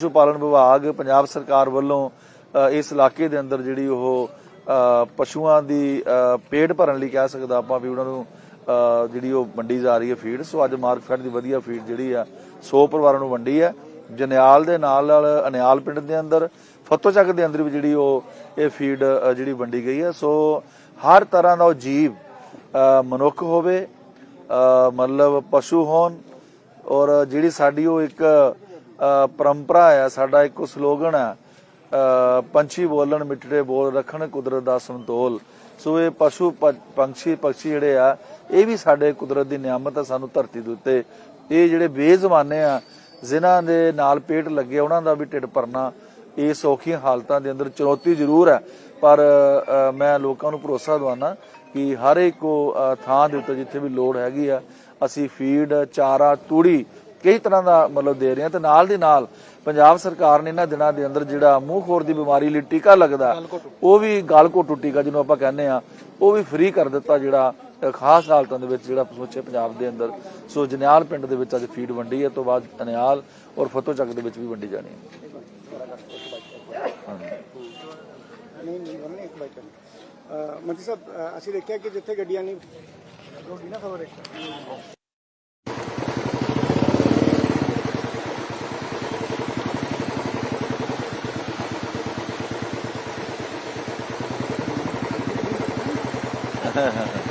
ਪਸ਼ੂ ਪਾਲਣ ਵਿਭਾਗ ਪੰਜਾਬ ਸਰਕਾਰ ਵੱਲੋਂ ਇਸ ਇਲਾਕੇ ਦੇ ਅੰਦਰ ਜਿਹੜੀ ਉਹ ਪਸ਼ੂਆਂ ਦੀ ਪੇਟ ਭਰਨ ਲਈ ਕਹਿ ਸਕਦਾ ਆਪਾਂ ਵੀ ਉਹਨਾਂ ਨੂੰ ਜਿਹੜੀ ਉਹ ਵੰਡੀ ਜਾ ਰਹੀ ਹੈ ਫੀਡ। ਸੋ ਅੱਜ ਮਾਰਕਫੈਟ ਦੀ ਵਧੀਆ ਫੀਡ ਜਿਹੜੀ ਆ 100 ਪਰਿਵਾਰਾਂ ਨੂੰ ਵੰਡੀ ਹੈ। ਜਨਿਆਲ ਦੇ ਨਾਲ ਨਾਲ ਅਨਿਆਲ ਪਿੰਡ ਦੇ ਅੰਦਰ ਫਤੋਚੱਕ ਦੇ ਅੰਦਰ ਵੀ ਜਿਹੜੀ ਉਹ, ਇਹ ਫੀਡ ਜਿਹੜੀ ਵੰਡੀ ਗਈ ਹੈ। ਸੋ ਹਰ ਤਰ੍ਹਾਂ ਦਾ ਉਹ ਜੀਵ ਮਨੁੱਖ ਹੋਵੇ ਮਤਲਬ ਪਸ਼ੂ ਹੋਣ, ਔਰ ਜਿਹੜੀ ਸਾਡੀ ਉਹ ਇੱਕ ਪਰੰਪਰਾ ਆ, ਸਾਡਾ ਇੱਕ ਸਲੋਗਨ ਹੈ ਪੰਛੀ ਬੋਲਣ ਮਿੱਠੜੇ ਬੋਲ ਰੱਖਣ ਕੁਦਰਤ ਦਾ ਸੰਤੋਲ। ਸੋ ਇਹ ਪਸ਼ੂ ਪ- ਪੰਛੀ ਪੰਛੀ ਜਿਹੜੇ ਆ, ਇਹ ਵੀ ਸਾਡੇ ਕੁਦਰਤ ਦੀ ਨਿਆਮਤ ਹੈ ਸਾਨੂੰ ਧਰਤੀ ਦੇ ਉੱਤੇ। ਇਹ ਜਿਹੜੇ ਬੇਜ਼ਮਾਨੇ ਆ, ਜਿਨ੍ਹਾਂ ਦੇ ਨਾਲ ਪੇਟ ਲੱਗੇ, ਉਹਨਾਂ ਦਾ ਵੀ ਢਿੱਡ ਭਰਨਾ, ਇਹ ਸੌਖੀਆਂ ਹਾਲਤਾਂ ਦੇ ਅੰਦਰ ਚੁਣੌਤੀ ਜ਼ਰੂਰ ਹੈ ਪਰ ਮੈਂ ਲੋਕਾਂ ਨੂੰ ਭਰੋਸਾ ਦਵਾਨਾ ਕਿ ਹਰ ਇੱਕ ਥਾਂ ਦੇ ਉੱਤੇ ਜਿੱਥੇ ਵੀ ਲੋੜ ਹੈਗੀ ਆ, ਅਸੀਂ ਫੀਡ, ਚਾਰਾ, ਤੂੜੀ ਕਈ ਤਰ੍ਹਾਂ ਦਾ ਮਤਲਬ ਦੇ ਰਹੇ ਹਾਂ ਤੇ ਨਾਲ ਦੀ ਨਾਲ ਪੰਜਾਬ ਸਰਕਾਰ ਨੇ ਇਹਨਾਂ ਦਿਨਾਂ ਦੇ ਅੰਦਰ ਜਿਹੜਾ ਮੂੰਹ ਖੋਰ ਦੀ ਬਿਮਾਰੀ ਲਈ ਟੀਕਾ ਲੱਗਦਾ ਉਹ ਵੀ ਗਲਘੋਟੂ ਟੀਕਾ ਜਿਹਨੂੰ ਆਪਾਂ ਕਹਿੰਦੇ ਆ ਉਹ ਵੀ ਫ੍ਰੀ ਕਰ ਦਿੱਤਾ ਜਿਹੜਾ ਖਾਸ ਹਾਲਤਾਂ ਦੇ ਵਿੱਚ ਜਿਹੜਾ ਸਮੁੱਚੇ ਪੰਜਾਬ ਦੇ ਅੰਦਰ। ਸੋ ਜਨਿਆਲ ਪਿੰਡ ਦੇ ਵਿੱਚ ਅੱਜ ਫੀਡ ਵੰਡੀ ਹੈ ਤੋਂ ਬਾਅਦ ਅਨਿਆਲ ਔਰ ਫਤੋ ਚੱਕ ਦੇ ਵਿੱਚ ਵੀ ਵੰਡੀ ਜਾਣੀ ਹੈ। ਮੰਤਰੀ ਸਾਹਿਬ ਅਸੀਂ ਦੇਖਿਆ ਕਿ ਜਿੱਥੇ ਗੱਡੀਆਂ ਨਹੀਂ ਰੋਗੀ ਨਾ ਖਬਰ হ্যাঁ হ্যাঁ